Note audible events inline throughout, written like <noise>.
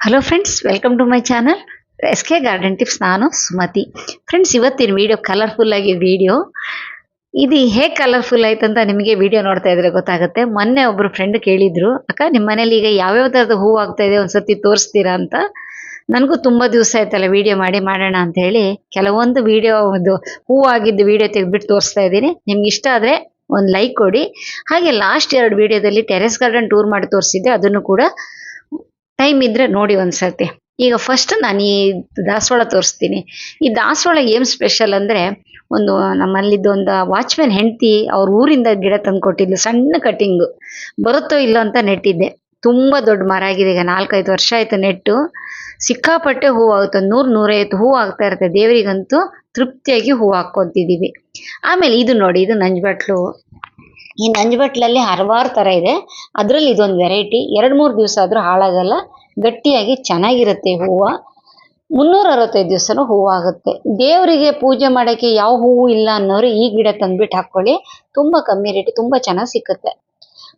Hello friends welcome to my channel S K garden tips ನಾನು Sumathi. Friends ಇವತ್ತಿನ video colourful ಆಗಿ video ಇದು ಹೇಗೆ ಕಲರ್ಫುಲ್ ಆಯ್ತು ಅಂತ ನಿಮಗೆ ವಿಡಿಯೋ ನೋಡ್ತಾ ಇದ್ರೆ ಗೊತ್ತಾಗುತ್ತೆ. ಮೊನ್ನೆ ಒಬ್ರು ಫ್ರೆಂಡ್ ಕೇಳಿದ್ರು, ಅಕ್ಕ ನಿಮ್ಮ ಮನೇಲಿ ಈಗ ಯಾವ್ಯಾವ ಥರದ ಹೂ ಆಗ್ತಾ ಇದೆ? ಒಂದ್ಸತಿ ತೋರಿಸ್ತೀರಾ ಅಂತ? ನನಗೂ ತುಂಬ ದಿವಸ ಆಯ್ತಲ್ಲ ವಿಡಿಯೋ ಮಾಡಿ ಮಾಡೋಣ ಅಂತ ಹೇಳಿ ಕೆಲವೊಂದು ವಿಡಿಯೋ ಒಂದು ಹೂ ಆಗಿದ್ದು ವಿಡಿಯೋ ತೆಗೆದ್ಬಿಟ್ಟು ತೋರಿಸ್ತಾ ಇದ್ದೀನಿ. ನಿಮ್ಗೆ ಇಷ್ಟ ಆದರೆ ಒಂದು ಲೈಕ್ ಕೊಡಿ. ಹಾಗೆ ಲಾಸ್ಟ್ ಎರಡು ವಿಡಿಯೋದಲ್ಲಿ ಟೆರೆಸ್ ಗಾರ್ಡನ್ ಟೂರ್ ಮಾಡಿ ತೋರಿಸಿದ್ದೆ ಅದನ್ನು ಕೂಡ ಟೈಮ್ ಇದ್ರೆ ನೋಡಿ ಒಂದ್ಸತಿ ಈಗ ಫಸ್ಟ್ ನಾನು ಈ ದಾಸವಾಳ ತೋರಿಸ್ತೀನಿ. ಈ ದಾಸವಾಳ ಏನು ಸ್ಪೆಷಲ್ ಅಂದರೆ, ಒಂದು ನಮ್ಮಲ್ಲಿದ್ದೊಂದು ವಾಚ್ಮ್ಯಾನ್ ಹೆಂಡತಿ ಅವ್ರ ಊರಿಂದ ಗಿಡ ತಂದು ಕೊಟ್ಟಿದ್ಲು, ಸಣ್ಣ ಕಟಿಂಗು ಬರುತ್ತೋ ಇಲ್ಲೋ ಅಂತ ನೆಟ್ಟಿದ್ದೆ. ತುಂಬ ದೊಡ್ಡ ಮರ ಆಗಿದೆ, ಈಗ ನಾಲ್ಕೈದು ವರ್ಷ ಆಯ್ತು ನೆಟ್ಟು. ಸಿಕ್ಕಾಪಟ್ಟೆ ಹೂವು ಆಗುತ್ತೆ ನೂರು ನೂರೈವತ್ತು ಹೂವು ಆಗ್ತಾ ಇರುತ್ತೆ. ದೇವರಿಗಂತೂ ತೃಪ್ತಿಯಾಗಿ ಹೂವು ಹಾಕ್ಕೊತಿದ್ದೀವಿ. ಆಮೇಲೆ ಇದು ನೋಡಿ, ಇದು ನಂಜಬಟ್ಲು. ಈ ನಂಜಬಟ್ಲಲ್ಲಿ ಹಲವಾರು ಥರ ಇದೆ. ಅದರಲ್ಲಿ ಇದೊಂದು ವೆರೈಟಿ ಎರಡು ಮೂರು ದಿವಸ ಆದರೂ ಹಾಳಾಗಲ್ಲ. ಗಟ್ಟಿಯಾಗಿ ಚೆನ್ನಾಗಿರುತ್ತೆ ಹೂವು. ಮುನ್ನೂರ ಅರವತ್ತೈದು ದಿವಸನೂ ಹೂವು ಆಗುತ್ತೆ. ದೇವರಿಗೆ ಪೂಜೆ ಮಾಡೋಕ್ಕೆ ಯಾವ ಹೂವು ಇಲ್ಲ ಅನ್ನೋರು ಈ ಗಿಡ ತಂದ್ಬಿಟ್ಟು ಹಾಕ್ಕೊಳ್ಳಿ ತುಂಬ ಕಮ್ಮಿ ರೇಟ್ ತುಂಬ ಚೆನ್ನಾಗಿ ಸಿಕ್ಕುತ್ತೆ.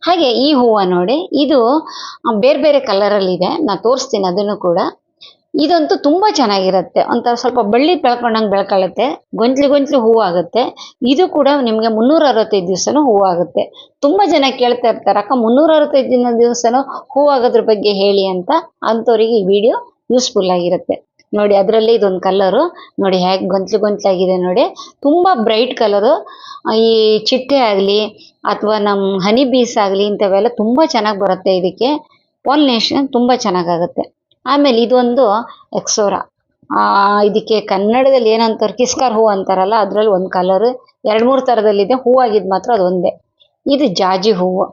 ಹಾಗೆ ಈ ಹೂವು ನೋಡಿ, ಇದು ಬೇರೆ ಬೇರೆ ಕಲರಲ್ಲಿದೆ ನಾನು ತೋರಿಸ್ತೀನಿ ಅದನ್ನು ಕೂಡ. ಇದಂತೂ ತುಂಬಾ ಚೆನ್ನಾಗಿರುತ್ತೆ. ಒಂಥರ ಸ್ವಲ್ಪ ಬಳ್ಳಿ ಬೆಳ್ಕೊಂಡಂಗೆ ಬೆಳ್ಕೊಳ್ಳುತ್ತೆ. ಗೊಂಚಲು ಗೊಂಚಲು ಹೂವು ಆಗುತ್ತೆ. ಇದು ಕೂಡ ನಿಮಗೆ ಮುನ್ನೂರ ಅರವತ್ತೈದು ದಿವಸನೂ ಹೂವು ಆಗುತ್ತೆ. ತುಂಬ ಜನ ಕೇಳ್ತಾ ಇರ್ತಾರೆ, ಅಕ್ಕ, ಮುನ್ನೂರ ಅರವತ್ತೈದು ದಿನ ದಿವಸನೂ ಹೂವಾಗೋದ್ರ ಬಗ್ಗೆ ಹೇಳಿ ಅಂತ. ಅಂಥವ್ರಿಗೆ ಈ ವಿಡಿಯೋ ಯೂಸ್ಫುಲ್ ಆಗಿರುತ್ತೆ. ನೋಡಿ, ಅದರಲ್ಲಿ ಇದೊಂದು ಕಲರು. ನೋಡಿ, ಹೇಗೆ ಗೊಂಚಲು ಗೊಂಚಲಾಗಿದೆ ನೋಡಿ. ತುಂಬ ಬ್ರೈಟ್ ಕಲರು. ಈ ಚಿಟ್ಟೆ ಆಗಲಿ ಅಥವಾ ನಮ್ಮ ಹನಿ ಬೀಸ್ ಆಗಲಿ ಇಂಥವೆಲ್ಲ ತುಂಬ ಚೆನ್ನಾಗಿ ಬರುತ್ತೆ ಇದಕ್ಕೆ. ಪಾಲಿನೇಷನ್ ತುಂಬ ಚೆನ್ನಾಗಾಗುತ್ತೆ. ಆಮೇಲೆ ಇದೊಂದು ಎಕ್ಸೋರಾ. ಇದಕ್ಕೆ ಕನ್ನಡದಲ್ಲಿ ಏನಂತಾರೆ ಕಿಸ್ಕರ್ ಹೂ ಅಂತಾರಲ್ಲ, ಅದರಲ್ಲಿ ಒಂದು ಕಲರ್ ಎರಡು ಮೂರು ಥರದಲ್ಲಿದೆ ಹೂವಾಗಿದ್ದು ಮಾತ್ರ ಅದೊಂದೇ. ಇದು ಜಾಜಿ ಹೂವು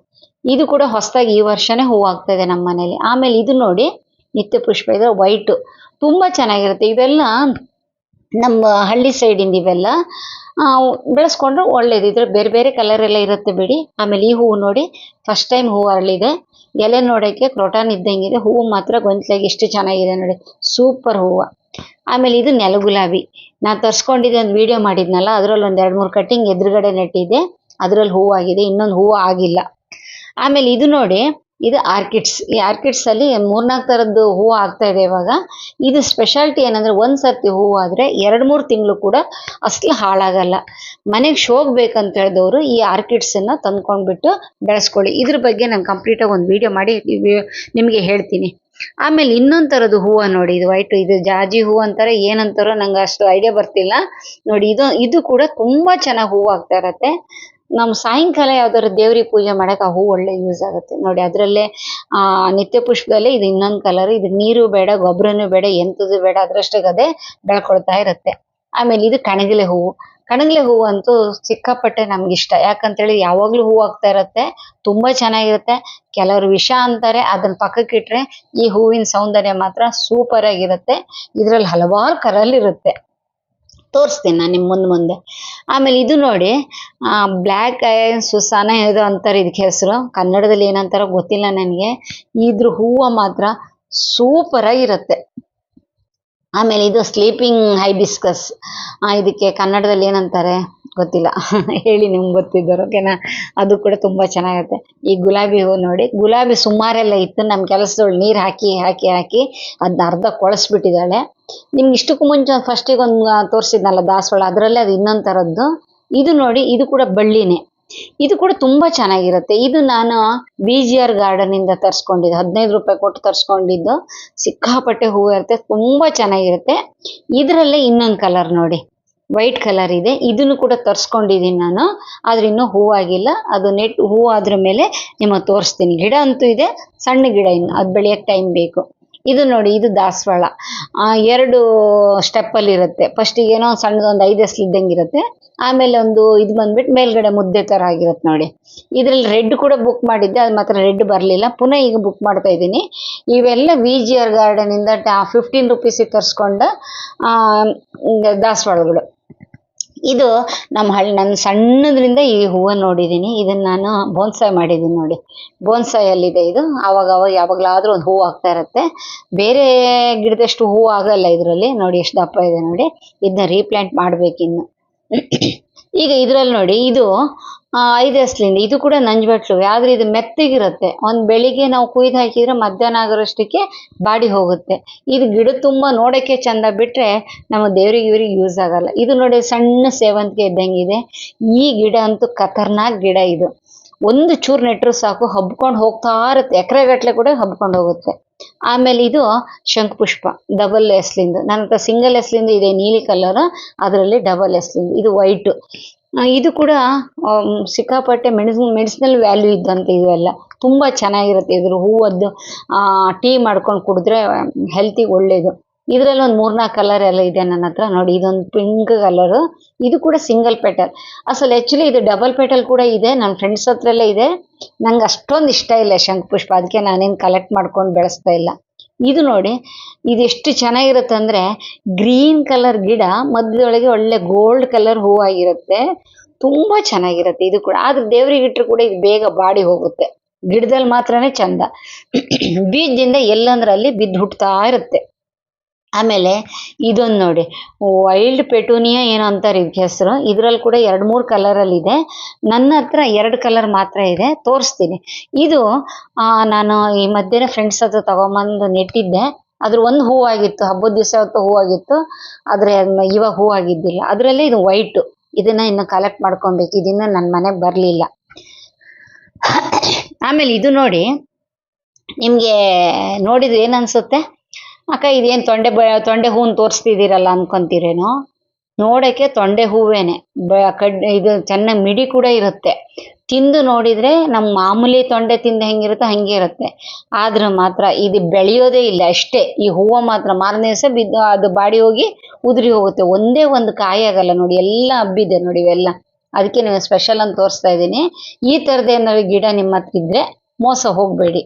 ಇದು ಕೂಡ ಹೊಸದಾಗಿ ಈ ವರ್ಷನೇ ಹೂವು ಇದೆ ನಮ್ಮ ಮನೇಲಿ. ಆಮೇಲೆ ಇದು ನೋಡಿ ನಿತ್ಯ ಪುಷ್ಪ ಇದೆ ವೈಟು. ತುಂಬ ಚೆನ್ನಾಗಿರುತ್ತೆ. ಇವೆಲ್ಲ ನಮ್ಮ ಹಳ್ಳಿ ಸೈಡಿಂದ ಇವೆಲ್ಲ ಬೆಳೆಸ್ಕೊಂಡ್ರೆ ಒಳ್ಳೇದು. ಇದ್ರೆ ಬೇರೆ ಬೇರೆ ಕಲರ್ ಎಲ್ಲ ಇರುತ್ತೆ ಬಿಡಿ. ಆಮೇಲೆ ಈ ಹೂವು ನೋಡಿ ಫಸ್ಟ್ ಟೈಮ್ ಹೂವು ಅರಳಿದೆ. ಎಲೆ ನೋಡೋಕ್ಕೆ ಕ್ರೋಟಾನ್ ಇದ್ದಂಗಿದೆ. ಹೂವು ಮಾತ್ರ ಗೊಂತ್ಲಾಗಿ ಎಷ್ಟು ಚೆನ್ನಾಗಿದೆ ನೋಡಿ. ಸೂಪರ್ ಹೂವು. ಆಮೇಲೆ ಇದು ನೆಲ ಗುಲಾಬಿ. ನಾನು ತರಿಸ್ಕೊಂಡಿದ್ದೆ, ಒಂದು ವಿಡಿಯೋ ಮಾಡಿದ್ನಲ್ಲ, ಅದರಲ್ಲಿ ಒಂದು ಎರಡು ಮೂರು ಕಟ್ಟಿಂಗ್ ಎದುರುಗಡೆ ನೆಟ್ಟಿದ್ದೆ. ಅದರಲ್ಲಿ ಹೂವು ಆಗಿದೆ ಇನ್ನೊಂದು ಹೂವು ಆಗಿಲ್ಲ. ಆಮೇಲೆ ಇದು ನೋಡಿ ಇದು ಆರ್ಕಿಡ್ಸ್ ಈ ಆರ್ಕಿಡ್ಸ್ ಅಲ್ಲಿ ಮೂರ್ನಾಲ್ಕು ಥರದ್ದು ಹೂವು ಆಗ್ತಾ ಇದೆ ಇವಾಗ. ಇದು ಸ್ಪೆಷಾಲಿಟಿ ಏನಂದ್ರೆ ಒಂದ್ ಸರ್ತಿ ಹೂವು ಆದ್ರೆ ಎರಡು ಮೂರು ತಿಂಗಳು ಕೂಡ ಅಸಲು ಹಾಳಾಗಲ್ಲ. ಮನೆಗೆ ಶೋಗ್ ಬೇಕಂತ ಹೇಳಿದವರು ಈ ಆರ್ಕಿಡ್ಸ್ ಅನ್ನ ತಂದ್ಕೊಂಡ್ಬಿಟ್ಟು ಬೆಳೆಸ್ಕೊಳ್ಳಿ. ಇದ್ರ ಬಗ್ಗೆ ನಾನು ಕಂಪ್ಲೀಟ್ ಆಗಿ ಒಂದು ವಿಡಿಯೋ ಮಾಡಿ ನಿಮಗೆ ಹೇಳ್ತೀನಿ. ಆಮೇಲೆ ಇನ್ನೊಂದ್ ಥರದ್ದು ಹೂವು ನೋಡಿ, ಇದು ವೈಟ್ ಇದು ಜಾಜಿ ಹೂವು ಅಂತಾರೆ, ಏನಂತಾರೋ ನಂಗೆ ಅಷ್ಟು ಐಡಿಯಾ ಬರ್ತಿಲ್ಲ. ನೋಡಿ, ಇದು ಇದು ಕೂಡ ತುಂಬಾ ಚೆನ್ನಾಗಿ ಹೂವು ಆಗ್ತಾ ಇರತ್ತೆ. ನಮ್ಮ ಸಾಯಂಕಾಲ ಯಾವ್ದಾದ್ರು ದೇವ್ರಿಗೆ ಪೂಜೆ ಮಾಡಕ್ಕೆ ಆ ಹೂ ಒಳ್ಳೆ ಯೂಸ್ ಆಗುತ್ತೆ. ನೋಡಿ, ಅದರಲ್ಲೇ, ಆ, ನಿತ್ಯ ಪುಷ್ಪದಲ್ಲೇ ಇದು ಇನ್ನೊಂದು ಕಲರ್ ಇದು ನೀರು ಬೇಡ ಗೊಬ್ಬರನು ಬೇಡ, ಎಂತದು ಬೇಡ ಅದರಷ್ಟಕ್ಕೆ ಅದೇ ಬೆಳ್ಕೊಳ್ತಾ ಇರುತ್ತೆ. ಆಮೇಲೆ ಇದು ಕಣಗಿಲೆ ಹೂವು. ಕಣಗಿಲೆ ಹೂವು ಅಂತೂ ಸಿಕ್ಕಾಪಟ್ಟೆ ನಮ್ಗೆ ಇಷ್ಟ. ಯಾಕಂತೇಳಿ ಯಾವಾಗ್ಲೂ ಹೂವು ಆಗ್ತಾ ಇರತ್ತೆ, ತುಂಬಾ ಚೆನ್ನಾಗಿರುತ್ತೆ. ಕೆಲವರು ವಿಷ ಅಂತಾರೆ ಅದನ್ನ ಪಕ್ಕಕ್ಕೆ ಇಟ್ರೆ ಈ ಹೂವಿನ ಸೌಂದರ್ಯ ಮಾತ್ರ ಸೂಪರ್ ಆಗಿರುತ್ತೆ. ಇದ್ರಲ್ಲಿ ಹಲವಾರು ಕಲರ್ ಇರುತ್ತೆ. ತೋರಿಸ್ತೀನಿ ನಾನು ನಿಮ್ಮ ಮುಂದೆ ಮುಂದೆ. ಆಮೇಲೆ ಇದು ನೋಡಿ ಬ್ಲ್ಯಾಕ್ ಸುಸಾನ ಇದು ಅಂತಾರೆ ಇದಕ್ಕೆ ಹೆಸರು? ಕನ್ನಡದಲ್ಲಿ ಏನಂತಾರೋ ಗೊತ್ತಿಲ್ಲ ನನಗೆ. ಇದ್ರ ಹೂವು ಮಾತ್ರ ಸೂಪರ್ ಆಗಿರುತ್ತೆ ಆಮೇಲೆ ಇದು ಸ್ಲೀಪಿಂಗ್ ಹೈಬಿಸ್ಕಸ್ ಇದಕ್ಕೆ ಕನ್ನಡದಲ್ಲಿ ಏನಂತಾರೆ? ಗೊತ್ತಿಲ್ಲ. ಹೇಳಿ ನಿಮ್ಗೆ ಗೊತ್ತಿದ್ದರು ಓಕೆನಾ? ಅದು ಕೂಡ ತುಂಬಾ ಚೆನ್ನಾಗಿರುತ್ತೆ ಈ ಗುಲಾಬಿ ಹೂ ನೋಡಿ, ಗುಲಾಬಿ ಸುಮಾರೆಲ್ಲ ಇತ್ತು. ನಮ್ಮ ಕೆಲಸದೊಳು ನೀರು ಹಾಕಿ ಹಾಕಿ ಹಾಕಿ ಅದನ್ನ ಅರ್ಧ ಕೊಳಸ್ಬಿಟ್ಟಿದ್ದಾಳೆ. ನಿಮ್ಗೆ ಇಷ್ಟಕ್ಕೂ ಮುಂಚೆ ಫಸ್ಟಿಗೆ ಒಂದು ತೋರಿಸಿದ್ನಲ್ಲ ದಾಸವಾಳ, ಅದರಲ್ಲೇ ಅದು ಇನ್ನೊಂದ್ ಥರದ್ದು ಇದು ನೋಡಿ, ಇದು ಕೂಡ ಬಳ್ಳಿನೇ. ಇದು ಕೂಡ ತುಂಬಾ ಚೆನ್ನಾಗಿರುತ್ತೆ. ಇದು ನಾನು ಬಿ ಜಿ ಆರ್ ಗಾರ್ಡನ್ ಇಂದ ತರಿಸ್ಕೊಂಡಿದ್ದು, ಹದಿನೈದು ರೂಪಾಯಿ ಕೊಟ್ಟು ತರ್ಸ್ಕೊಂಡಿದ್ದು. ಸಿಕ್ಕಾಪಟ್ಟೆ ಹೂವು ಇರುತ್ತೆ ತುಂಬಾ ಚೆನ್ನಾಗಿರುತ್ತೆ. ಇದರಲ್ಲೇ ಇನ್ನೊಂದು ಕಲರ್ ನೋಡಿ. ವೈಟ್ ಕಲರ್ ಇದೆ. ಇದನ್ನು ಕೂಡ ತರ್ಸ್ಕೊಂಡಿದ್ದೀನಿ ನಾನು. ಆದ್ರೆ ಇನ್ನೂ ಹೂವಾಗಿಲ್ಲ. ಅದು ನೆಟ್ ಹೂವು ಆದ್ರ ಮೇಲೆ ನಿಮಗೆ ತೋರಿಸ್ತೀನಿ. ಗಿಡ ಅಂತೂ ಇದೆ. ಸಣ್ಣ ಗಿಡ ಇನ್ನು. ಅದು ಬೆಳೆಯೋಕ್ಕೆ ಟೈಮ್ ಬೇಕು. ಇದು ನೋಡಿ, ಇದು ದಾಸವಾಳ. ಎರಡು ಸ್ಟೆಪ್ಪಲ್ಲಿ ಇರುತ್ತೆ. ಫಸ್ಟಿಗೆ ಏನೋ ಸಣ್ಣದೊಂದು ಐದು ಎಸ್ಲು ಇದ್ದಂಗೆ ಇರುತ್ತೆ. ಆಮೇಲೆ ಒಂದು ಇದು ಬಂದ್ಬಿಟ್ಟು ಮೇಲ್ಗಡೆ ಮುದ್ದೆ ಥರ ಆಗಿರುತ್ತೆ ನೋಡಿ. ಇದರಲ್ಲಿ ರೆಡ್ ಕೂಡ ಬುಕ್ ಮಾಡಿದ್ದೆ. ಅದು ಮಾತ್ರ ರೆಡ್ ಬರಲಿಲ್ಲ. ಪುನಃ ಈಗ ಬುಕ್ ಮಾಡ್ತಾ ಇದ್ದೀನಿ. ಇವೆಲ್ಲ ವಿ ಜಿ ಆರ್ ಗಾರ್ಡನಿಂದ ಫಿಫ್ಟೀನ್ ರುಪೀಸಿಗೆ ತರಿಸ್ಕೊಂಡ ದಾಸವಾಳಗಳು. ಇದು ನಮ್ಮ ಹಳ್ಳಿ ನನ್ನ ಸಣ್ಣದ್ರಿಂದ ಈ ಹೂವು ನೋಡಿದ್ದೀನಿ. ಇದನ್ನು ನಾನು ಬೋನ್ಸಾಯ್ ಮಾಡಿದ್ದೀನಿ ನೋಡಿ. ಬೋನ್ಸಾಯಲ್ಲಿದೆ ಇದು. ಆವಾಗ ಅವಾಗ ಯಾವಾಗಲಾದ್ರೂ ಒಂದು ಹೂವು ಆಗ್ತಾ ಇರುತ್ತೆ. ಬೇರೆ ಗಿಡದಷ್ಟು ಹೂವು ಆಗಲ್ಲ ಇದರಲ್ಲಿ. ನೋಡಿ ಎಷ್ಟು ದಪ್ಪ ಇದೆ ನೋಡಿ. ಇದನ್ನ ರೀಪ್ಲಾಂಟ್ ಮಾಡ್ಬೇಕಿನ್ನು. ಈಗ ಇದರಲ್ಲಿ ನೋಡಿ, ಇದು ಐದು ಎಸ್ಲಿಂದ ಇದು ಕೂಡ ನಂಜುಬಟ್ಲು ಆದ್ರೆ ಇದು ಮೆತ್ತಗಿರುತ್ತೆ. ಒಂದ್ ಬೆಳಿಗ್ಗೆ ನಾವು ಕುಯ್ದು ಹಾಕಿದ್ರೆ ಮಧ್ಯಾಹ್ನ ಆಗೋರಷ್ಟಕ್ಕೆ ಬಾಡಿ ಹೋಗುತ್ತೆ. ಇದು ಗಿಡ ತುಂಬಾ ನೋಡಕ್ಕೆ ಚಂದ ಬಿಟ್ರೆ ನಮ್ಮ ದೇವ್ರಿಗೆ ಇವ್ರಿಗೆ ಯೂಸ್ ಆಗಲ್ಲ. ಇದು ನೋಡಿ ಸಣ್ಣ ಸೇವಂತಿಗೆ ಇದ್ದಂಗಿದೆ. ಈ ಗಿಡ ಅಂತೂ ಖತರ್ನಾಕ್ ಗಿಡ ಇದು. ಒಂದು ಚೂರು ನೆಟ್ರು ಸಾಕು, ಹಬ್ಕೊಂಡು ಹೋಗ್ತಾ ಇರುತ್ತೆ. ಎಕರೆ ಗಟ್ಲೆ ಕೂಡ ಹಬ್ಕೊಂಡು ಹೋಗುತ್ತೆ. ಆಮೇಲೆ ಇದು ಶಂಖಪುಷ್ಪ ಡಬಲ್ ಎಸ್ಲಿಂದು. ನನ್ನ ಹತ್ರ ಸಿಂಗಲ್ ಎಸ್ಲಿಂದು ಇದೆ ನೀಲಿ ಕಲರ್, ಅದರಲ್ಲಿ ಡಬಲ್ ಎಸ್ಲಿಂದು. ಇದು ವೈಟ್. ಇದು ಕೂಡ ಸಿಕ್ಕಾಪಟ್ಟೆ ಮೆಡಿಸಿನ್ ಮೆಡಿಸಿನಲ್ ವ್ಯಾಲ್ಯೂ ಇದ್ದಂತೆ ಇವೆಲ್ಲ ತುಂಬ ಚೆನ್ನಾಗಿರುತ್ತೆ ಇದ್ರ ಹೂವದ್ದು ಟೀ ಮಾಡ್ಕೊಂಡು ಕುಡಿದ್ರೆ ಹೆಲ್ತಿಗೆ ಒಳ್ಳೇದು. ಇದರಲ್ಲಿ ಒಂದು ಮೂರ್ನಾಲ್ಕು ಕಲರ್ ಎಲ್ಲ ಇದೆ ನನ್ನ ಹತ್ರ. ನೋಡಿ, ಇದೊಂದು ಪಿಂಕ್ ಕಲರು ಇದು ಕೂಡ ಸಿಂಗಲ್ ಪೆಟಲ್ ಅಸಲು ಆ್ಯಕ್ಚುಲಿ ಇದು ಡಬಲ್ ಪೆಟಲ್ ಕೂಡ ಇದೆ. ನನ್ನ ಫ್ರೆಂಡ್ಸ್ ಹತ್ರಲ್ಲೇ ಇದೆ. ನಂಗೆ ಅಷ್ಟೊಂದು ಇಷ್ಟ ಇಲ್ಲ ಶಂಖಪುಷ್ಪ ಅದಕ್ಕೆ ನಾನೇನು ಕಲೆಕ್ಟ್ ಮಾಡ್ಕೊಂಡು ಬೆಳೆಸ್ತಾ ಇಲ್ಲ. ಇದು ನೋಡಿ, ಇದು ಎಷ್ಟು ಚೆನ್ನಾಗಿರುತ್ತೆ ಅಂದ್ರೆ ಗ್ರೀನ್ ಕಲರ್ ಗಿಡ, ಮಧ್ಯದೊಳಗೆ ಒಳ್ಳೆ ಗೋಲ್ಡ್ ಕಲರ್ ಹೂವಾಗಿರುತ್ತೆ ತುಂಬಾ ಚೆನ್ನಾಗಿರುತ್ತೆ ಇದು ಕೂಡ. ಆದ್ರೆ ದೇವ್ರಿಗೆ ಇಟ್ಟರು ಕೂಡ ಇದು ಬೇಗ ಬಾಡಿ ಹೋಗುತ್ತೆ. ಗಿಡದಲ್ಲಿ ಮಾತ್ರನೇ ಚಂದ. <clears throat> ಬೀಜದಿಂದ ಎಲ್ಲಂದ್ರೆ ಅಲ್ಲಿ ಬಿದ್ದು ಹುಟ್ಟುತ್ತಾ ಇರುತ್ತೆ. ಆಮೇಲೆ ಇದೊಂದು ನೋಡಿ. ವೈಲ್ಡ್ ಪೆಟೂನಿಯಾ ಏನೋ ಅಂತಾರೆ ಇದಕ್ಕೆ ಹೆಸರು. ಇದರಲ್ಲಿ ಕೂಡ ಎರಡು ಮೂರು ಕಲರಲ್ಲಿ ಇದೆ. ನನ್ನ ಹತ್ರ ಎರಡು ಕಲರ್ ಮಾತ್ರ ಇದೆ. ತೋರಿಸ್ತೀನಿ. ಇದು ನಾನು ಈ ಮಧ್ಯೆ ಫ್ರೆಂಡ್ಸ್ ಹತ್ರ ತಗೊಂಬಂದು ನೆಟ್ಟಿದ್ದೆ. ಅದ್ರ ಒಂದು ಹೂವಾಗಿತ್ತು ಹಬ್ಬದ ದಿವಸ ಹೊತ್ತು ಹೂವಾಗಿತ್ತು ಆದರೆ ಇವಾಗ ಹೂವಾಗಿದ್ದಿಲ್ಲ ಅದರಲ್ಲೇ ಇದು ವೈಟು ಇದನ್ನು ಇನ್ನು ಕಲೆಕ್ಟ್ ಮಾಡ್ಕೊಬೇಕು. ಇದನ್ನು ನನ್ನ ಮನೆಗೆ ಬರಲಿಲ್ಲ. ಆಮೇಲೆ ಇದು ನೋಡಿ, ನಿಮಗೆ ನೋಡಿದ್ರೆ ಏನು ಅನ್ಸುತ್ತೆ? ಅಕ್ಕ, ಇದೇನು ತೊಂಡೆ ಬ, ತೊಂಡೆ ಹೂವನ್ನು ತೋರಿಸ್ತಿದ್ದೀರಲ್ಲ ಅನ್ಕೊಂತೀರೇನೋ? ನೋಡೋಕ್ಕೆ ತೊಂಡೆ ಹೂವೇನೆ. ಇದು ಚೆನ್ನಾಗಿ ಮಿಡಿ ಕೂಡ ಇರುತ್ತೆ. ತಿಂದು ನೋಡಿದರೆ ನಮ್ಮ ಮಾಮೂಲಿ ತೊಂಡೆ ತಿಂದು ಹೆಂಗಿರುತ್ತೆ ಹಂಗೆ ಇರುತ್ತೆ. ಆದ್ರೆ ಮಾತ್ರ ಇದು ಬೆಳೆಯೋದೇ ಇಲ್ಲ ಅಷ್ಟೇ. ಈ ಹೂವು ಮಾತ್ರ ಮಾರನೇ ದಿವಸ ಬಿದ್ದು ಅದು ಬಾಡಿ ಹೋಗಿ ಉದುರಿ ಹೋಗುತ್ತೆ. ಒಂದೇ ಒಂದು ಕಾಯಿ ಆಗಲ್ಲ ನೋಡಿ, ಎಲ್ಲ ಹಬ್ಬಿದೆ ನೋಡಿ ಇವೆಲ್ಲ. ಅದಕ್ಕೆ ನೀವು ಸ್ಪೆಷಲ್ ಅಂತ ತೋರಿಸ್ತಾ ಇದ್ದೀನಿ. ಈ ಥರದ್ದು ಏನಾದ್ರು ಗಿಡ ನಿಮ್ಮ ಹತ್ರ ಇದ್ರೆ ಮೋಸ ಹೋಗಬೇಡಿ.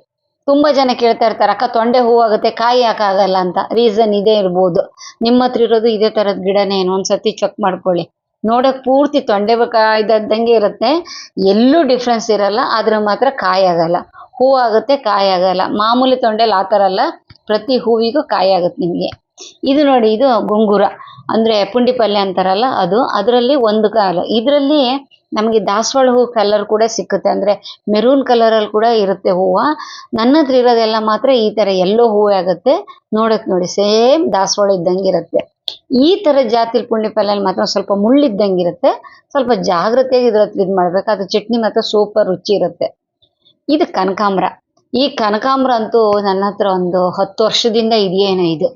ತುಂಬ ಜನ ಕೇಳ್ತಾ ಇರ್ತಾರೆ, ಅಕ್ಕ, ತೊಂಡೆ ಹೂವಾಗುತ್ತೆ ಕಾಯಿ ಹಾಕಾಗಲ್ಲ ಅಂತ. ರೀಸನ್ ಇದೇ ಇರ್ಬೋದು. ನಿಮ್ಮ ಹತ್ರ ಇರೋದು ಇದೇ ಥರದ ಗಿಡನೇ ಏನು? ಒಂದ್ಸತಿ ಚೆಕ್ ಮಾಡ್ಕೊಳ್ಳಿ. ನೋಡಕ್ ಪೂರ್ತಿ ತೊಂಡೆ ಇದ್ದಂಗೆ ಇರುತ್ತೆ. ಎಲ್ಲೂ ಡಿಫ್ರೆನ್ಸ್ ಇರಲ್ಲ, ಆದ್ರೆ ಮಾತ್ರ ಕಾಯಿ ಆಗಲ್ಲ. ಹೂ ಆಗುತ್ತೆ, ಕಾಯಿ ಆಗಲ್ಲ. ಮಾಮೂಲಿ ತೊಂಡೆಲಿ ಆ ಥರ ಅಲ್ಲ, ಪ್ರತಿ ಹೂವಿಗೂ ಕಾಯಿ ಆಗುತ್ತೆ ನಿಮಗೆ. ಇದು ನೋಡಿ, ಇದು ಗುಂಗುರ. ಅಂದ್ರೆ ಪುಂಡಿ ಪಲ್ಯ ಅಂತಾರಲ್ಲ ಅದು. ಅದರಲ್ಲಿ ಒಂದು ಕಾಲ. ಇದರಲ್ಲಿ ನಮಗೆ ದಾಸವಾಳ ಹೂ ಕಲರ್ ಕೂಡ ಸಿಕ್ಕುತ್ತೆ. ಅಂದ್ರೆ ಮೆರೂನ್ ಕಲರಲ್ಲಿ ಕೂಡ ಇರುತ್ತೆ ಹೂವು. ನನ್ನ ಹತ್ರ ಇರೋದೆಲ್ಲ ಮಾತ್ರ ಈ ತರ ಎಲ್ಲೋ ಹೂವೇ ಆಗುತ್ತೆ. ನೋಡಕ್ ನೋಡಿ ಸೇಮ್ ದಾಸವಾಳ ಇದ್ದಂಗೆ ಇರುತ್ತೆ. ಈ ತರ ಜಾತಿ ಪುಂಡಿ ಪಲ್ಯಲ್ಲಿ ಮಾತ್ರ ಸ್ವಲ್ಪ ಮುಳ್ಳಿದ್ದಂಗೆ ಇರುತ್ತೆ. ಸ್ವಲ್ಪ ಜಾಗ್ರತೆಯಾಗಿ ಇದ್ರ ಇದು ಮಾಡ್ಬೇಕು. ಅದು ಚಟ್ನಿ ಮಾತ್ರ ಸೂಪರ್ ರುಚಿ ಇರುತ್ತೆ. ಇದು ಕನಕಾಂಬ್ರ. ಈ ಕನಕಾಂಬ್ರ ಅಂತೂ ನನ್ನ ಹತ್ರ ಒಂದು ಹತ್ತು ವರ್ಷದಿಂದ ಇದೆಯೇನೋ ಇದು.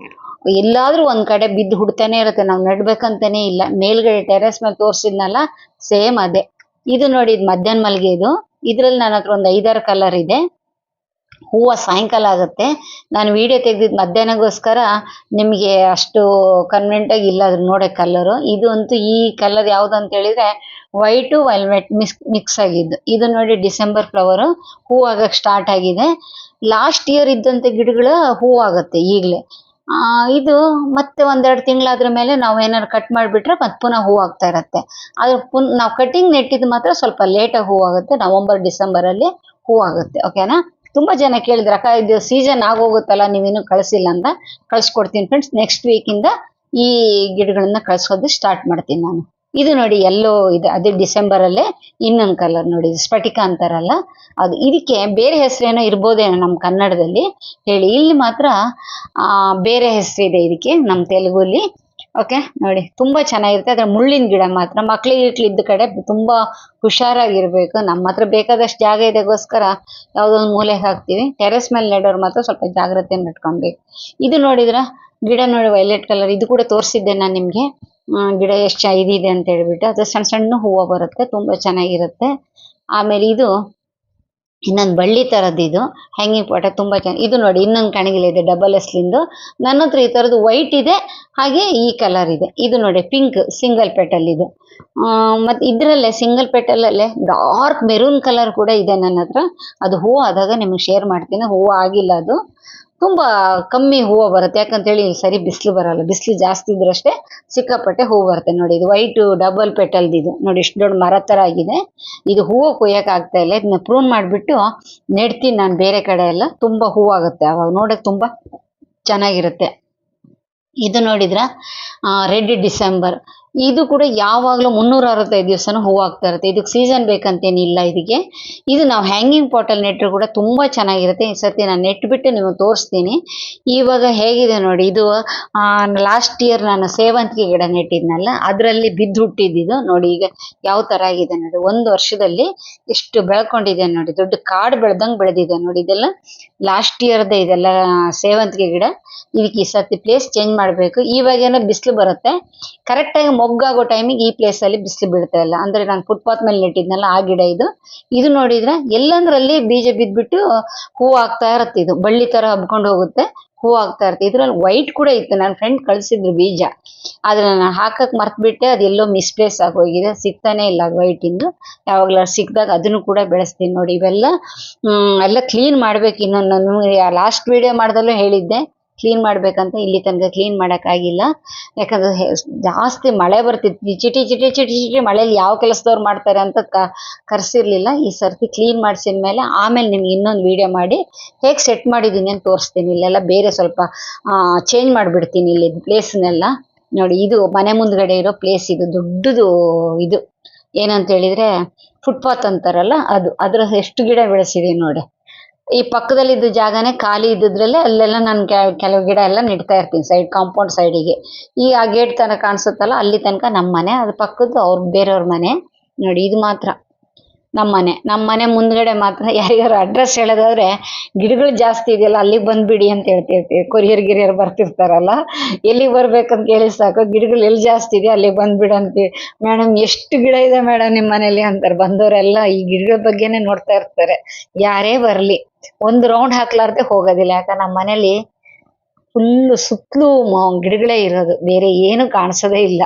ಎಲ್ಲಾದ್ರೂ ಒಂದ್ ಕಡೆ ಬಿದ್ದು ಹುಡ್ತಾನೆ ಇರುತ್ತೆ. ನಾವು ನಡ್ಬೇಕಂತಾನೆ ಇಲ್ಲ. ಮೇಲ್ಗಡೆ ಟೆರೆಸ್ ಮೇಲೆ ತೋರಿಸಿದ್ನಲ್ಲ ಸೇಮ್ ಅದೇ. ಇದು ನೋಡಿ, ಇದು ಮಧ್ಯಾಹ್ನ ಮಲ್ಗೆ ಇದು. ಇದ್ರಲ್ಲಿ ನನ್ನ ಹತ್ರ ಒಂದು ಐದಾರು ಕಲರ್ ಇದೆ. ಹೂವು ಸಾಯಂಕಾಲ ಆಗುತ್ತೆ. ನಾನು ವಿಡಿಯೋ ತೆಗೆದಿದ್ದು ಮಧ್ಯಾಹ್ನಗೋಸ್ಕರ ನಿಮಗೆ ಅಷ್ಟು ಕನ್ವೆಂಟ್ ಆಗಿ ಇಲ್ಲ ಅದ್ರ ನೋಡೋ ಕಲರು ಇದು ಅಂತೂ ಈ ಕಲರ್ ಯಾವ್ದು ಅಂತ ಹೇಳಿದ್ರೆ ವೈಟು ವೈಲ್ವೆಟ್ ಮಿಕ್ಸ್ ಮಿಕ್ಸ್ ಆಗಿದ್ದು. ಇದು ನೋಡಿ ಡಿಸೆಂಬರ್ ಫ್ಲವರು ಹೂ ಆಗಕ್ಕೆ ಸ್ಟಾರ್ಟ್ ಆಗಿದೆ. ಲಾಸ್ಟ್ ಇಯರ್ ಇದ್ದಂಥ ಗಿಡಗಳು ಹೂವು ಆಗುತ್ತೆ ಈಗಲೇ ಇದು ಮತ್ತೆ ಒಂದೆರಡು ತಿಂಗಳಾದ್ರ ಮೇಲೆ ನಾವು ಏನಾದ್ರು ಕಟ್ ಮಾಡಿಬಿಟ್ರೆ ಮತ್ತೆ ಪುನಃ ಹೂ ಆಗ್ತಾ ಇರುತ್ತೆ. ಆದ್ರೆ ಪುನ್, ನಾವು ಕಟಿಂಗ್ ನೆಟ್ಟಿದ್ದು ಮಾತ್ರ ಸ್ವಲ್ಪ ಲೇಟಾಗಿ ಹೂ ಆಗುತ್ತೆ. ನವಂಬರ್, ಡಿಸೆಂಬರಲ್ಲಿ ಹೂ ಆಗುತ್ತೆ. ಓಕೆನಾ ತುಂಬಾ ಜನ ಕೇಳಿದ್ರು, ಅಕ್ಕ, ಇದು ಸೀಸನ್ ಆಗೋಗುತ್ತಲ್ಲ ನೀವಿನ್ನೂ ಕಳಿಸಿಲ್ಲ ಅಂತ. ಕಳ್ಸ್ಕೊಡ್ತೀನಿ ಫ್ರೆಂಡ್ಸ್ ನೆಕ್ಸ್ಟ್ ವೀಕಿಂದ ಈ ಗಿಡಗಳನ್ನ ಕಳ್ಸೋದು ಸ್ಟಾರ್ಟ್ ಮಾಡ್ತೀನಿ ನಾನು. ಇದು ನೋಡಿ ಎಲ್ಲೋ ಇದೆ, ಅದೇ ಡಿಸೆಂಬರಲ್ಲೇ ಇನ್ನೊಂದು ಕಲರ್ ನೋಡಿ ಸ್ಫಟಿಕ ಅಂತಾರಲ್ಲ ಅದು ಇದಕ್ಕೆ ಬೇರೆ ಹೆಸರೇನೋ ಇರ್ಬೋದೇನೋ ನಮ್ಮ ಕನ್ನಡದಲ್ಲಿ. ಹೇಳಿ, ಇಲ್ಲಿ ಮಾತ್ರ ಬೇರೆ ಹೆಸರಿದೆ ಇದಕ್ಕೆ ನಮ್ಮ ತೆಲುಗುಲಿ ಓಕೆ ನೋಡಿ, ತುಂಬಾ ಚೆನ್ನಾಗಿರುತ್ತೆ. ಅದ್ರ ಮುಳ್ಳಿನ ಗಿಡ ಮಾತ್ರ ಮಕ್ಳಿಗೆ ಇಟ್ಲಿದ್ದ ಕಡೆ ತುಂಬಾ ಹುಷಾರಾಗಿರ್ಬೇಕು. ನಮ್ಮ ಹತ್ರ ಬೇಕಾದಷ್ಟು ಜಾಗ ಇದೆಗೋಸ್ಕರ ಯಾವುದೋ ಒಂದು ಮೂಲೆಗೆ ಹಾಕ್ತೀವಿ. ಟೆರೆಸ್ ಮೇಲೆ ನೆಡೋರು ಮಾತ್ರ ಸ್ವಲ್ಪ ಜಾಗ್ರತೆ ನಡ್ಕೊಬೇಕು ಇದು ನೋಡಿದ್ರ? ಗಿಡ ನೋಡಿ ವೈಲೆಟ್ ಕಲರ್ ಇದು ಕೂಡ ತೋರಿಸಿದ್ದೆ ನಾನು ನಿಮಗೆ. ಗಿಡ ಎಷ್ಟು ಇದಿದೆ ಅಂತ ಹೇಳ್ಬಿಟ್ಟು ಅದು ಸಣ್ಣ ಸಣ್ಣ ಹೂವು ಬರುತ್ತೆ, ತುಂಬಾ ಚೆನ್ನಾಗಿರುತ್ತೆ. ಆಮೇಲೆ ಇದು ಇನ್ನೊಂದು ಬಳ್ಳಿ ಥರದ್ದು ಇದು ಹ್ಯಾಂಗಿಂಗ್ ಪಾಟ ತುಂಬ ಚೆನ್ನಾಗಿ ಇದು ನೋಡಿ ಇನ್ನೊಂದು ಕಣಗಿಲಿದೆ ಡಬಲ್ ಎಸ್ಲಿಂದು ನನ್ನ ಹತ್ರ ಈ ಥರದ್ದು ವೈಟ್ ಇದೆ, ಹಾಗೆ ಈ ಕಲರ್ ಇದೆ. ಇದು ನೋಡಿ ಪಿಂಕ್ ಸಿಂಗಲ್ ಪೆಟಲ್ ಇದು. ಮತ್ತು ಇದರಲ್ಲೇ ಸಿಂಗಲ್ ಪೆಟಲಲ್ಲೇ ಡಾರ್ಕ್ ಮೆರೂನ್ ಕಲರ್ ಕೂಡ ಇದೆ ನನ್ನ ಹತ್ರ. ಅದು ಹೂವು ಆದಾಗ ನಿಮಗೆ ಶೇರ್ ಮಾಡ್ತೀನಿ, ಹೂವು ಆಗಿಲ್ಲ ಅದು. ತುಂಬ ಕಮ್ಮಿ ಹೂವು ಬರುತ್ತೆ. ಯಾಕಂತೇಳಿ ಸರಿ ಬಿಸಿಲು ಬರಲ್ಲ. ಬಿಸಿಲು ಜಾಸ್ತಿ ಇದ್ರಷ್ಟೇ ಸಿಕ್ಕಾಪಟ್ಟೆ ಹೂವು ಬರುತ್ತೆ ನೋಡಿ. ಇದು ವೈಟು ಡಬಲ್ ಪೆಟಲ್ದು ಇದು. ನೋಡಿ ಇಷ್ಟು ದೊಡ್ಡ ಮರ ಥರ ಆಗಿದೆ. ಇದು ಹೂವು ಕೊಯ್ಯಕ್ಕೆ ಆಗ್ತಾ ಇಲ್ಲ. ಇದನ್ನ ಪ್ರೂನ್ ಮಾಡಿಬಿಟ್ಟು ನೆಡ್ತೀನಿ ನಾನು ಬೇರೆ ಕಡೆ ಎಲ್ಲ. ತುಂಬ ಹೂವಾಗುತ್ತೆ ಅವಾಗ ನೋಡೋಕೆ ತುಂಬ ಚೆನ್ನಾಗಿರುತ್ತೆ. ಇದು ನೋಡಿದ್ರ? ರೆಡ್ ಡಿಸೆಂಬರ್ ಇದು ಕೂಡ ಯಾವಾಗಲೂ ಮುನ್ನೂರ ಅರವತ್ತೈದು ದಿವಸನೂ ಹೂವು ಆಗ್ತಾ ಇರುತ್ತೆ. ಇದಕ್ಕೆ ಸೀಸನ್ ಬೇಕಂತೇನಿಲ್ಲ ಇದಕ್ಕೆ. ಇದು ನಾವು ಹ್ಯಾಂಗಿಂಗ್ ಪಾಟಲ್ಲಿ ನೆಟ್ಟರು ಕೂಡ ತುಂಬ ಚೆನ್ನಾಗಿರುತ್ತೆ. ಈ ಸರ್ತಿ ನಾನು ನೆಟ್ಬಿಟ್ಟು ನಿಮಗೆ ತೋರಿಸ್ತೀನಿ. ಇವಾಗ ಹೇಗಿದೆ ನೋಡಿ, ಇದು ಲಾಸ್ಟ್ ಇಯರ್ ನಾನು ಸೇವಂತಿಗೆ ಗಿಡ ನೆಟ್ಟಿದ್ನಲ್ಲ, ಅದರಲ್ಲಿ ಬಿದ್ದು ಹುಟ್ಟಿದ್ದು ನೋಡಿ ಈಗ ಯಾವ ಥರ ಆಗಿದೆ ನೋಡಿ, ಒಂದು ವರ್ಷದಲ್ಲಿ ಎಷ್ಟು ಬೆಳ್ಕೊಂಡಿದೆ ನೋಡಿ, ದೊಡ್ಡ ಕಾಡು ಬೆಳೆದಂಗೆ ಬೆಳೆದಿದೆ ನೋಡಿ ಇದೆಲ್ಲ. ಲಾಸ್ಟ್ ಇಯರ್ದ ಇದೆಲ್ಲ ಸೇವಂತಿಗೆ ಗಿಡ. ಇದಕ್ಕೆ ಈ ಸರ್ತಿ ಪ್ಲೇಸ್ ಚೇಂಜ್ ಮಾಡಬೇಕು. ಇವಾಗೇನೋ ಬಿಸಿಲು ಬರುತ್ತೆ. ಕರೆಕ್ಟಾಗಿ ಮೊಗ್ಗಾಗೋ ಟೈಮಿಗೆ ಈ ಪ್ಲೇಸಲ್ಲಿ ಬಿಸಿಲು ಬೀಳ್ತಾ ಇಲ್ಲ. ಅಂದರೆ ನಾನು ಫುಟ್ಪಾತ್ ಮೇಲೆ ನೆಟ್ಟಿದ್ನಲ್ಲ, ಆ ಗಿಡ ಇದು. ಇದು ನೋಡಿದ್ರೆ ಎಲ್ಲಂದ್ರಲ್ಲಿ ಬೀಜ ಬಿದ್ದುಬಿಟ್ಟು ಹೂ ಆಗ್ತಾ ಇರುತ್ತೆ ಇದು. ಬಳ್ಳಿ ಥರ ಹಬ್ಕೊಂಡು ಹೋಗುತ್ತೆ ಹೂ ಆಗ್ತಾ ಇರುತ್ತೆ. ಇದ್ರಲ್ಲಿ ವೈಟ್ ಕೂಡ ಇತ್ತು. ನನ್ನ ಫ್ರೆಂಡ್ ಕಳಿಸಿದ್ರು ಬೀಜ. ಆದರೆ ನಾನು ಹಾಕಕ್ಕೆ ಮರ್ತ್ಬಿಟ್ಟೆ ಅದೆಲ್ಲೋ ಮಿಸ್ಪ್ಲೇಸ್ ಆಗೋಗಿದೆ ಸಿಗ್ತಾನೆ ಇಲ್ಲ ವೈಟ್ ವೈಟಿಂದು ಯಾವಾಗಲ ಸಿಕ್ಕಿದಾಗ ಅದನ್ನು ಕೂಡ ಬೆಳೆಸ್ತೀನಿ ನೋಡಿ. ಇವೆಲ್ಲ ಎಲ್ಲ ಕ್ಲೀನ್ ಮಾಡ್ಬೇಕು ಇನ್ನು ನಾನು ಲಾಸ್ಟ್ ವಿಡಿಯೋ ಮಾಡ್ದಲ್ಲೂ ಹೇಳಿದ್ದೆ. ಕ್ಲೀನ್ ಮಾಡ್ಬೇಕಂತ ಇಲ್ಲಿ ತನಕ ಕ್ಲೀನ್ ಮಾಡೋಕ್ಕಾಗಿಲ್ಲ ಯಾಕಂದ್ರೆ ಜಾಸ್ತಿ ಮಳೆ ಬರ್ತಿತ್ತು ಚಿಟಿ ಚಿಟಿ ಚಿಟಿ ಚಿಟಿ ಮಳೆಯಲ್ಲಿ ಯಾವ ಕೆಲಸದವ್ರು ಮಾಡ್ತಾರೆ ಅಂತ ಕ, ಕರ್ಸಿರ್ಲಿಲ್ಲ. ಈ ಸರ್ತಿ ಕ್ಲೀನ್ ಮಾಡಿಸಿದ ಮೇಲೆ ಆಮೇಲೆ ನಿಮ್ಗೆ ಇನ್ನೊಂದು ವಿಡಿಯೋ ಮಾಡಿ ಹೇಗೆ ಸೆಟ್ ಮಾಡಿದ್ದೀನಿ ಅಂತ ತೋರಿಸ್ತೀನಿ. ಇಲ್ಲೆಲ್ಲ ಬೇರೆ ಸ್ವಲ್ಪ ಚೇಂಜ್ ಮಾಡಿಬಿಡ್ತೀನಿ ಇಲ್ಲಿ ಪ್ಲೇಸ್ನೆಲ್ಲ ನೋಡಿ, ಇದು ಮನೆ ಮುಂದ್ಗಡೆ ಇರೋ ಪ್ಲೇಸ್ ಇದು. ದೊಡ್ಡದು ಇದು. ಏನಂತ ಹೇಳಿದ್ರೆ ಫುಟ್ಪಾತ್ ಅಂತಾರಲ್ಲ ಅದು. ಅದರ ಎಷ್ಟು ಗಿಡ ಬೆಳೆಸಿದೀನಿ ನೋಡಿ. ಈ ಪಕ್ಕದಲ್ಲಿ ಇದ್ದ ಜಾಗನೇ ಖಾಲಿ ಇದ್ದಿದ್ರಲ್ಲೇ ಅಲ್ಲೆಲ್ಲ ನಾನು ಕೆಲವು ಗಿಡ ಎಲ್ಲ ನೆಡ್ತಾ ಇರ್ತೀನಿ ಸೈಡ್ ಕಾಂಪೌಂಡ್ ಸೈಡಿಗೆ ಈ ಆ ಗೇಟ್ ತನಕ ಕಾಣಿಸುತ್ತಲ್ಲ, ಅಲ್ಲಿ ತನಕ ನಮ್ಮ ಮನೆ ಅದ್ರ ಪಕ್ಕದ್ದು ಅವ್ರ, ಬೇರೆಯವ್ರ ಮನೆ. ನೋಡಿ, ಇದು ಮಾತ್ರ. ನಮ್ಮ ಮನೆ ನಮ್ಮ ಮನೆ ಮುಂದ್ಗಡೆ ಮಾತ್ರ ಯಾರಿಗಾರು ಅಡ್ರೆಸ್ ಹೇಳೋದಾದ್ರೆ ಗಿಡಗಳು ಜಾಸ್ತಿ ಇದೆಯಲ್ಲ, ಅಲ್ಲಿಗೆ ಬಂದ್ಬಿಡಿ ಅಂತ ಹೇಳ್ತಿರ್ತೀವಿ ಕೊರಿಯರ್ ಗಿರಿಯರ್ ಬರ್ತಿರ್ತಾರಲ್ಲ, ಎಲ್ಲಿಗೆ ಬರ್ಬೇಕಂತ ಕೇಳಿ ಸಾಕು, ಗಿಡಗಳು ಎಲ್ಲಿ ಜಾಸ್ತಿ ಇದೆ ಅಲ್ಲಿಗೆ ಬಂದ್ಬಿಡು ಅಂತೀವಿ ಮೇಡಮ್ ಎಷ್ಟು ಗಿಡ ಇದೆ ಮೇಡಮ್ ನಿಮ್ಮ ಮನೇಲಿ? ಅಂತಾರೆ. ಬಂದವರೆಲ್ಲ ಈ ಗಿಡಗಳ ಬಗ್ಗೆನೇ ನೋಡ್ತಾ ಇರ್ತಾರೆ. ಯಾರೇ ಬರಲಿ, ಒಂದು ರೌಂಡ್ ಹಾಕ್ಲಾರ್ದೆ ಹೋಗೋದಿಲ್ಲ. ಯಾಕಂದ್ರೆ ನಮ್ಮ ಮನೇಲಿ ಫುಲ್ಲು ಸುತ್ತಲೂ ಗಿಡಗಳೇ ಇರೋದು. ಬೇರೆ ಏನು ಕಾಣಿಸೋದೇ ಇಲ್ಲ.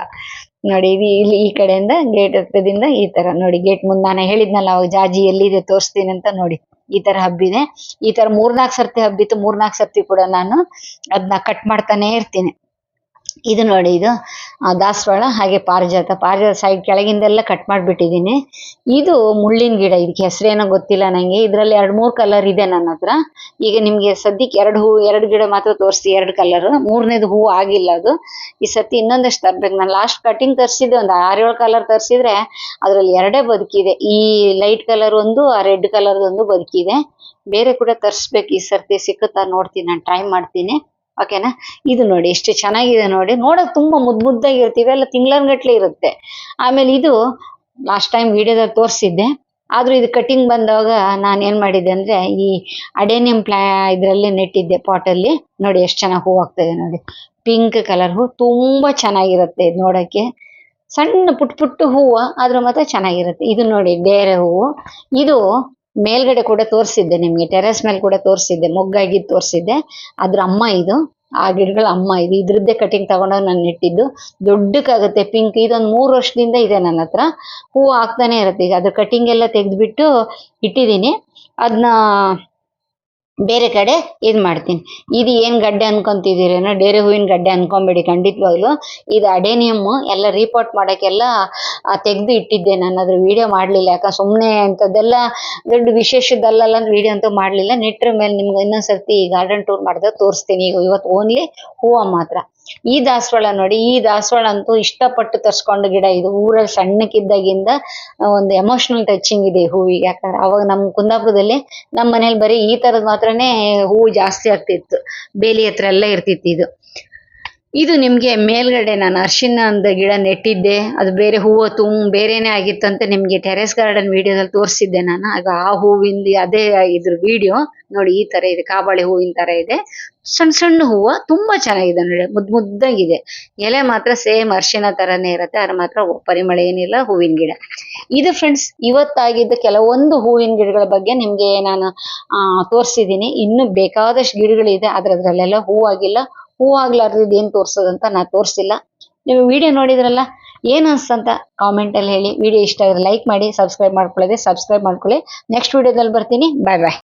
ನೋಡಿ, ಇಲ್ಲಿ ಈ ಕಡೆಯಿಂದ ಗೇಟ್ ಹತ್ತದಿಂದ ಈ ತರ ನೋಡಿ ಗೇಟ್ ಮುಂದೆ ನಾನು ಹೇಳಿದ್ನಲ್ಲ, ಅವಾಗ ಜಾಜಿ ಎಲ್ಲಿದೆ ತೋರಿಸ್ತೀನಿ ಅಂತ ನೋಡಿ, ಈ ತರ ಹಬ್ಬಿದೆ. ಈ ತರ ಮೂರ್ನಾಲ್ಕು ಸರ್ತಿ ಹಬ್ಬಿತ್ತು ಮೂರ್ನಾಲ್ಕು ಸರ್ತಿ ಕೂಡ ನಾನು ಅದನ್ನ ಕಟ್ ಮಾಡ್ತಾನೆ ಇರ್ತೀನಿ. ಇದು ನೋಡಿ ಇದು ದಾಸವಾಳ ಹಾಗೆ ಪಾರಿಜಾತ. ಪಾರಿಜಾತ ಸೈಡ್ ಕೆಳಗಿಂದೆಲ್ಲ ಕಟ್ ಮಾಡಿಬಿಟ್ಟಿದ್ದೀನಿ. ಇದು ಮುಳ್ಳಿನ ಗಿಡ, ಇದಕ್ಕೆ ಹೆಸರೇನೋ ಗೊತ್ತಿಲ್ಲ ನನಗೆ ಇದರಲ್ಲಿ ಎರಡು, ಮೂರು ಕಲರ್ ಇದೆ ನನ್ನ ಹತ್ರ. ಈಗ ನಿಮಗೆ ಸದ್ಯಕ್ಕೆ ಎರಡು ಹೂ, ಎರಡು ಗಿಡ ಮಾತ್ರ ತೋರಿಸಿ ಎರಡು ಕಲರ್ ಮೂರನೇದು ಹೂ ಆಗಿಲ್ಲ ಅದು. ಈ ಸತಿ ಇನ್ನೊಂದಷ್ಟು ತರ್ಬೇಕು. ನಾನು ಲಾಸ್ಟ್ ಕಟಿಂಗ್ ತರಿಸಿದ್ದೆ, ಒಂದು ಆರೇಳು ಕಲರ್ ತರಿಸಿದ್ರೆ ಅದರಲ್ಲಿ ಎರಡೇ ಬದುಕಿದೆ. ಈ ಲೈಟ್ ಕಲರ್ ಒಂದು, ಆ ರೆಡ್ ಕಲರ್ ಒಂದು ಬದುಕಿದೆ. ಬೇರೆ ಕೂಡ ತರಿಸ್ಬೇಕು. ಈ ಸರ್ತಿ ಸಿಕ್ಕುತ್ತಾ ನೋಡ್ತೀನಿ, ನಾನು ಟ್ರೈ ಮಾಡ್ತೀನಿ. ಓಕೆನಾ ಇದು ನೋಡಿ, ಎಷ್ಟು ಚೆನ್ನಾಗಿದೆ ನೋಡಿ. ನೋಡಕ್ ತುಂಬಾ ಮುದ್ದು ಮುದ್ದಾಗಿರ್ತೀವಿ ಎಲ್ಲ ತಿಂಗಳನ್ಗಟ್ಲೆ ಇರುತ್ತೆ. ಆಮೇಲೆ ಇದು ಲಾಸ್ಟ್ ಟೈಮ್ ವಿಡಿಯೋದಲ್ಲಿ ತೋರಿಸಿದ್ದೆ. ಆದ್ರೂ ಇದು ಕಟಿಂಗ್ ಬಂದಾಗ ನಾನು ಏನ್ ಮಾಡಿದ್ದೆ ಅಂದ್ರೆ, ಈ ಅಡೇನಿಯಂ ಪ್ಲಾ, ಇದರಲ್ಲಿ ನೆಟ್ಟಿದ್ದೆ ಪಾಟಲ್ಲಿ. ನೋಡಿ, ಎಷ್ಟು ಚೆನ್ನಾಗಿ ಹೂ ಆಗ್ತದೆ ನೋಡಿ. ಪಿಂಕ್ ಕಲರ್ ಹೂ, ತುಂಬಾ ಚೆನ್ನಾಗಿರುತ್ತೆ ಇದು ನೋಡಕ್ಕೆ. ಸಣ್ಣ ಪುಟ್ ಪುಟ್ಟು ಹೂವು, ಆದ್ರೂ ಮಾತ್ರ ಚೆನ್ನಾಗಿರುತ್ತೆ. ಇದು ನೋಡಿ ಡೇರೆ ಹೂವು. ಇದು ಮೇಲ್ಗಡೆ ಕೂಡ ತೋರಿಸಿದ್ದೆ ನಿಮಗೆ ಟೆರೆಸ್ ಮೇಲೆ ಕೂಡ ತೋರಿಸಿದ್ದೆ, ಮೊಗ್ಗಾಗಿ ತೋರಿಸಿದ್ದೆ. ಅದ್ರ ಅಮ್ಮ ಇದು, ಆ ಗಿಡಗಳ ಅಮ್ಮ ಇದು. ಇದ್ರದ್ದೇ ಕಟಿಂಗ್ ತಗೊಂಡೋಗಿ ನಾನು ಇಟ್ಟಿದ್ದು ದೊಡ್ಡಕ್ಕಾಗುತ್ತೆ ಪಿಂಕ್ ಇದೊಂದು ಮೂರು ವರ್ಷದಿಂದ ಇದೆ ನನ್ನ ಹತ್ರ. ಹೂವು ಆಗ್ತಾನೆ ಇರುತ್ತೆ. ಈಗ ಅದ್ರ ಕಟಿಂಗ್ ಎಲ್ಲ ತೆಗೆದ್ಬಿಟ್ಟು ಇಟ್ಟಿದ್ದೀನಿ. ಅದನ್ನ ಬೇರೆ ಕಡೆ ಇದು ಮಾಡ್ತೀನಿ. ಇದು ಏನು ಗಡ್ಡೆ ಅನ್ಕೊಂತಿದ್ದೀರೇನೋ, ಡೇರೆ ಹೂವಿನ ಗಡ್ಡೆ ಅನ್ಕೊಂಬೇಡಿ, ಖಂಡಿತವಾಗ್ಲೂ. ಇದು ಅಡೇನಿಯಮ್ಮು, ಎಲ್ಲ ರಿಪೋರ್ಟ್ ಮಾಡೋಕ್ಕೆಲ್ಲ ತೆಗೆದು ಇಟ್ಟಿದ್ದೆ ನಾನು. ಅದ್ರ ವಿಡಿಯೋ ಮಾಡಲಿಲ್ಲ. ಯಾಕೆ ಸುಮ್ಮನೆ ಅಂಥದ್ದೆಲ್ಲ ದೊಡ್ಡ ವಿಶೇಷದಲ್ಲಲ್ಲ ಅಂತ ವಿಡಿಯೋ ಅಂತೂ ಮಾಡಲಿಲ್ಲ. ನೆಟ್ರ ಮೇಲೆ ನಿಮ್ಗೆ ಇನ್ನೊಂದು ಸರ್ತಿ ಗಾರ್ಡನ್ ಟೂರ್ ಮಾಡಿದಾಗ ತೋರಿಸ್ತೀನಿ. ಈಗ ಇವತ್ತು ಓನ್ಲಿ ಹೂವು ಮಾತ್ರ. ಈ ದಾಸವಾಳ ನೋಡಿ, ಈ ದಾಸವಾಳ ಅಂತೂ ಇಷ್ಟಪಟ್ಟು ತರ್ಸ್ಕೊಂಡ ಗಿಡ ಇದು. ಊರಲ್ಲಿ ಸಣ್ಣಕ್ಕಿದ್ದಾಗಿಂದ ಒಂದು ಎಮೋಷನಲ್ ಟಚಿಂಗ್ ಇದೆ ಹೂವಿಗೆ. ಯಾಕಂದ್ರೆ ಅವಾಗ ನಮ್ಮ ಕುಂದಾಪುರದಲ್ಲಿ ನಮ್ಮ ಮನೇಲಿ ಬರೀ ಈ ತರದ್ ಮಾತ್ರನೇ ಹೂವು ಜಾಸ್ತಿ ಆಗ್ತಿತ್ತು. ಬೇಲಿ ಹತ್ರ ಎಲ್ಲ ಇರ್ತಿತ್ತು ಇದು. ಇದು ನಿಮಗೆ ಮೇಲ್ಗಡೆ ನಾನು ಅರ್ಶಿನ ಅಂದ ಗಿಡ ನೆಟ್ಟಿದ್ದೆ. ಅದು ಬೇರೆ ಹೂವು ತುಂಬ, ಬೇರೆನೆ ಆಗಿತ್ತು ಅಂತ ನಿಮಗೆ ಟೆರೆಸ್ ಗಾರ್ಡನ್ ವಿಡಿಯೋದಲ್ಲಿ ತೋರಿಸಿದ್ದೆ ನಾನು. ಆಗ ಆ ಹೂವಿಂದ ಅದೇ ಇದ್ರ ವಿಡಿಯೋ. ನೋಡಿ, ಈ ತರ ಇದೆ, ಕಾಬಾಳೆ ಹೂವಿನ ತರ ಇದೆ. ಸಣ್ಣ ಸಣ್ಣ ಹೂವು ತುಂಬಾ ಚೆನ್ನಾಗಿದೆ ನೋಡಿ, ಮುದ್ ಮುದ್ದಾಗಿದೆ. ಎಲೆ ಮಾತ್ರ ಸೇಮ್ ಅರ್ಶಿನ ತರನೇ ಇರುತ್ತೆ ಅದ್ರ ಮಾತ್ರ ಪರಿಮಳ ಏನಿಲ್ಲ, ಹೂವಿನ ಗಿಡ. ಇದು ಫ್ರೆಂಡ್ಸ್ ಇವತ್ತಾಗಿದ್ದ ಕೆಲವೊಂದು ಹೂವಿನ ಗಿಡಗಳ ಬಗ್ಗೆ ನಿಮ್ಗೆ ನಾನು ತೋರಿಸಿದ್ದೀನಿ. ಇನ್ನು ಬೇಕಾದಷ್ಟು ಗಿಡಗಳಿದೆ ಆದ್ರೆ ಅದ್ರಲ್ಲೆಲ್ಲ ಹೂವಾಗಿಲ್ಲ ಹೂವಾಗ್ಲಾರ್ದಿದ್ದು ಏನ್ ತೋರ್ಸೋದಂತ ನಾ ತೋರಿಸಿಲ್ಲ. ನೀವು ವಿಡಿಯೋ ನೋಡಿದ್ರಲ್ಲ ಏನ್ ಅನ್ಸ್ತಂತ ಕಾಮೆಂಟ್ ಅಲ್ಲಿ ಹೇಳಿ. ವಿಡಿಯೋ ಇಷ್ಟ ಆಗಿದ್ರೆ ಲೈಕ್ ಮಾಡಿ ಸಬ್ಸ್ಕ್ರೈಬ್ ಮಾಡ್ಕೊಳ್ಳೋದೆ ಸಬ್ಸ್ಕ್ರೈಬ್ ಮಾಡ್ಕೊಳ್ಳಿ. ನೆಕ್ಸ್ಟ್ ವಿಡಿಯೋದಲ್ಲಿ ಬರ್ತೀನಿ. ಬಾಯ್ ಬಾಯ್